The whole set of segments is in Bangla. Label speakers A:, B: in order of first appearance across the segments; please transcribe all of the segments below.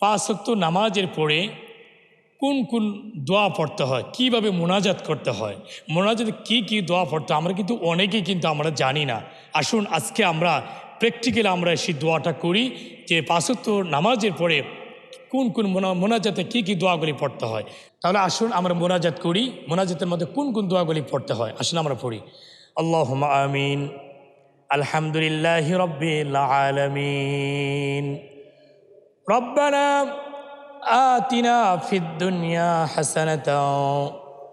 A: পাঁচক্ত নামাজের পরে কোন কোন দোয়া পড়তে হয়? কীভাবে মোনাজাত করতে হয়? মোনাজাতে কি কি দোয়া পড়তে আমরা কিন্তু অনেকেই কিন্তু আমরা জানি না। আসুন আজকে আমরা প্র্যাকটিক্যালি আমরা সেই দোয়াটা করি যে পাঁচক্ত নামাজের পরে কোন কোন মোনা মোনাজাতে কী কী দোয়াগুলি পড়তে হয়? তাহলে আসুন আমরা মোনাজাত করি। মোনাজাতের মধ্যে কোন কোন দোয়াগুলি পড়তে হয়? আসুন আমরা পড়ি। আল্লাহ আমিন। আলহামদুলিল্লাহ রব্বিল আলমিন। ربنا آتنا في الدنيا حسنة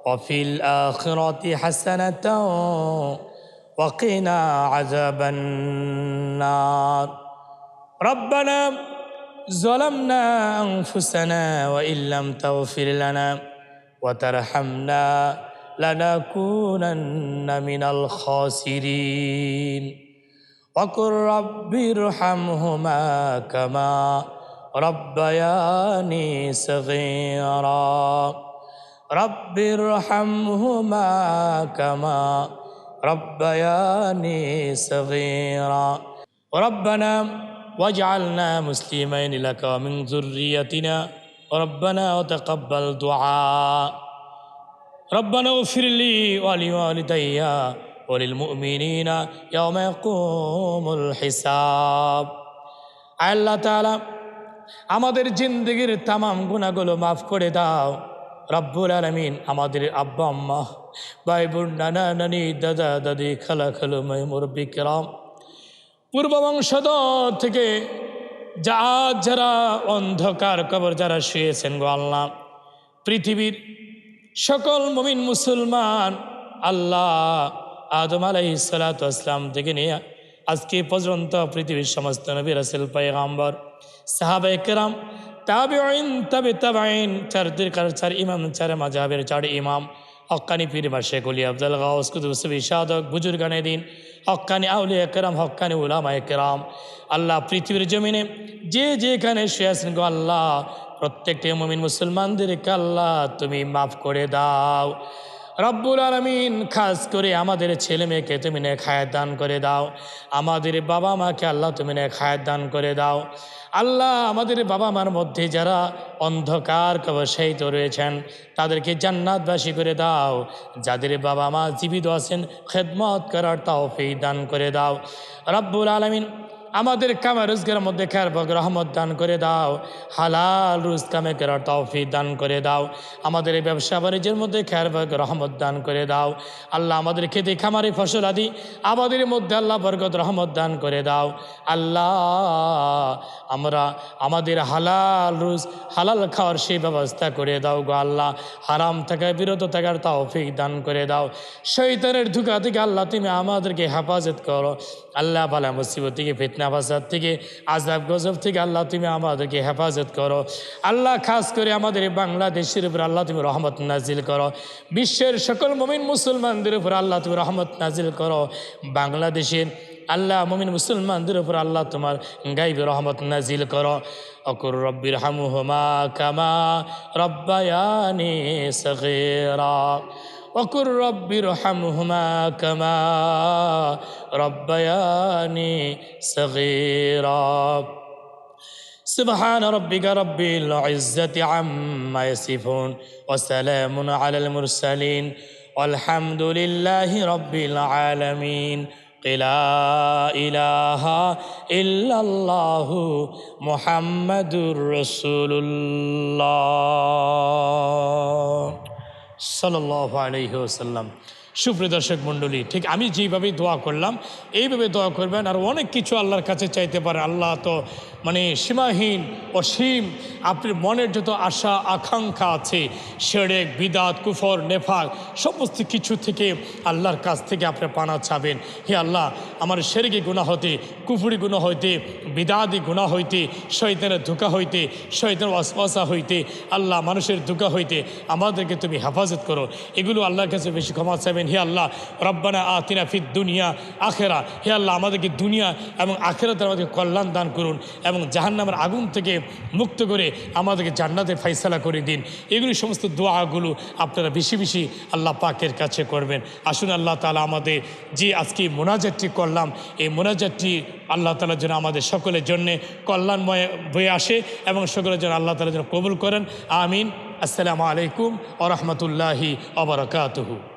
A: وفي الآخرة حسنة وقنا عذاب النار. ربنا ظلمنا أنفسنا وإن لم تغفر لنا وترحمنا لنكونن من الخاسرين. وقل رب ارحمهما كما ربياني صغيرا. رب ارحمهما كما ربياني صغيرا. ربنا واجعلنا مسلمين لك ومن ذريتنا. ربنا وتقبل دعاء. ربنا اغفر لي ولوالدي وللمؤمنين يوم يقوم الحساب. الله تعالى আমাদের জিন্দগির তামাম গুণাগুলো মাফ করে দাও। রব্বুল আলমিন আমাদের আব্বা, আম্মা ভাই বোন নানা, নানি, দাদা, দাদি, খালা, খালু মুরব্বী পূর্ব বংশধর থেকে যা, যারা অন্ধকার কবর যারা শুয়েছেন গো আল্লাহ, পৃথিবীর সকল মমিন মুসলমান আল্লাহ আদম আলাই সালাতাম থেকে নিয়ে আজকে পর্যন্ত পৃথিবীর সমস্ত নবী রাসেল, পায়গাম্বর সাহাবা একরাম তাবে আইন তবে তাবাইন চার দিরকার চার ইমাম, চার মাজাবের চার ইমাম, হক্কানি পীর বা শেখ উলি আফজাল গাউস, কুতুব সবি সাধক বুজুর্গানে দিন, হক্কানি আউলি একরাম হক্কানি উলামা একরাম আল্লাহ পৃথিবীর জমিনে যে যেখানে শুয়ে গো আল্লাহ, প্রত্যেকটি মমিন মুসলমানদেরকে আল্লাহ তুমি মাফ করে দাও। রব্বুল আলমিন খাস করে আমাদের ছেলে মেয়েকে তুমি নে খায়ের দান করে দাও। আমাদের বাবা মাকে আল্লাহ তুমি নে খায়ের দান করে দাও। আল্লাহ আমাদের বাবা মার মধ্যে যারা অন্ধকার কবসায়িত রয়েছেন, তাদেরকে জান্নাতবাসী করে দাও। যাদের বাবা মা জীবিত আছেন, খেদমত করার তাও দান করে দাও। রব্বুল আলমিন আমাদের কামা রোজগারের মধ্যে খেয়ার বগ রহমত দান করে দাও, হালাল রুজ কামে করার তৌফি দান করে দাও। আমাদের এই ব্যবসা বাণিজ্যের মধ্যে খেয়ার বগ রহমত দান করে দাও। আল্লাহ আমাদের খেতে, খামারি ফসল আদি আমাদের মধ্যে আল্লাহ বরগত রহমত দান করে দাও। আল্লাহ আমরা আমাদের হালাল রুজ, হালাল খাওয়ার সেই ব্যবস্থা করে দাও গো আল্লাহ। হারাম থাকা বিরত থাকার তৌফিক দান করে দাও। শৈতানের ধুকা থেকে আল্লাহ তুমি আমাদেরকে হেফাজত করো। আল্লাহ বালা মুসিবত থেকে ফিতনা ফাসাদ থেকে আজাব গজব থেকে আল্লাহ তুমি আমাদেরকে হেফাজত করো। আল্লাহ খাস করে আমাদের বাংলাদেশের উপর আল্লাহ তুমি রহমত নাজিল করো। বিশ্বের সকল মমিন মুসলমানদের উপর আল্লাহ তুমি রহমত নাজিল করো। বাংলাদেশের আল্লাহ মমিন মুসলমানদের উপর আল্লাহ তোমার গাইবে রহমত নাজিল করো। অকুর রব্বির হামু হামুহমা কামা রব্বায়ানি সগেরা। وقل رب ارحمهما كما ربياني صغيرا. سبحان ربك رب العزة عما يصفون وسلام على المرسلين والحمد لله رب العالمين. لا إله إلا الله محمد رسول الله. সাল্লাহ আলহি ওসাল্লাম সুপ্রিয় দর্শক মণ্ডলী, ঠিক আমি যেইভাবে দোয়া করলাম, এইভাবে দোয়া করবেন আর অনেক কিছু আল্লাহর কাছে চাইতে পারে। আল্লাহ তো মানে সীমাহীন, অসীম, আপনার মনের যত আশা, আকাঙ্ক্ষা আছে, সেরেক, বিদাত, কুফর, নেফাক, সমস্ত কিছু থেকে আল্লাহর কাছ থেকে আপনি পানা চাবেন। হে আল্লাহ, আমার সেরেকি গুণা হতে কুফুরি গুণা হইতে বিদাদি গুণা হইতে শৈতানের ধোকা হইতে শৈতানের অসবাসা হইতে, আল্লাহ মানুষের ধোকা হইতে আমাদেরকে তুমি হেফাজত করো। এগুলো আল্লাহর কাছে বেশি ক্ষমা চাইবেন হে আল্লাহ, রব্বানা আতিনা ফিদ দুনিয়া আখেরা। হে আল্লাহ, আমাদেরকে দুনিয়া এবং আখেরাতে আমাদেরকে কল্যাণ দান করুন এবং জাহান্নামের আগুন থেকে মুক্ত করে আমাদেরকে জান্নাতের ফাইসালা করে দিন। এগুলি সমস্ত দোয়াগুলো আপনারা বেশি বেশি আল্লাহ পাকের কাছে করবেন। আসুন, আল্লাহ তালা আমাদের যে আজকে মোনাজাতটি করলাম, এই মোনাজাতটি আল্লাহ তালার জন্য আমাদের সকলের জন্যে কল্যাণময় বয়ে আসে এবং সকলের জন্য আল্লাহ তালার জন্য কবুল করেন। আমিন। আসসালামু আলাইকুম আ রহমতুল্লাহি আবরকাতহু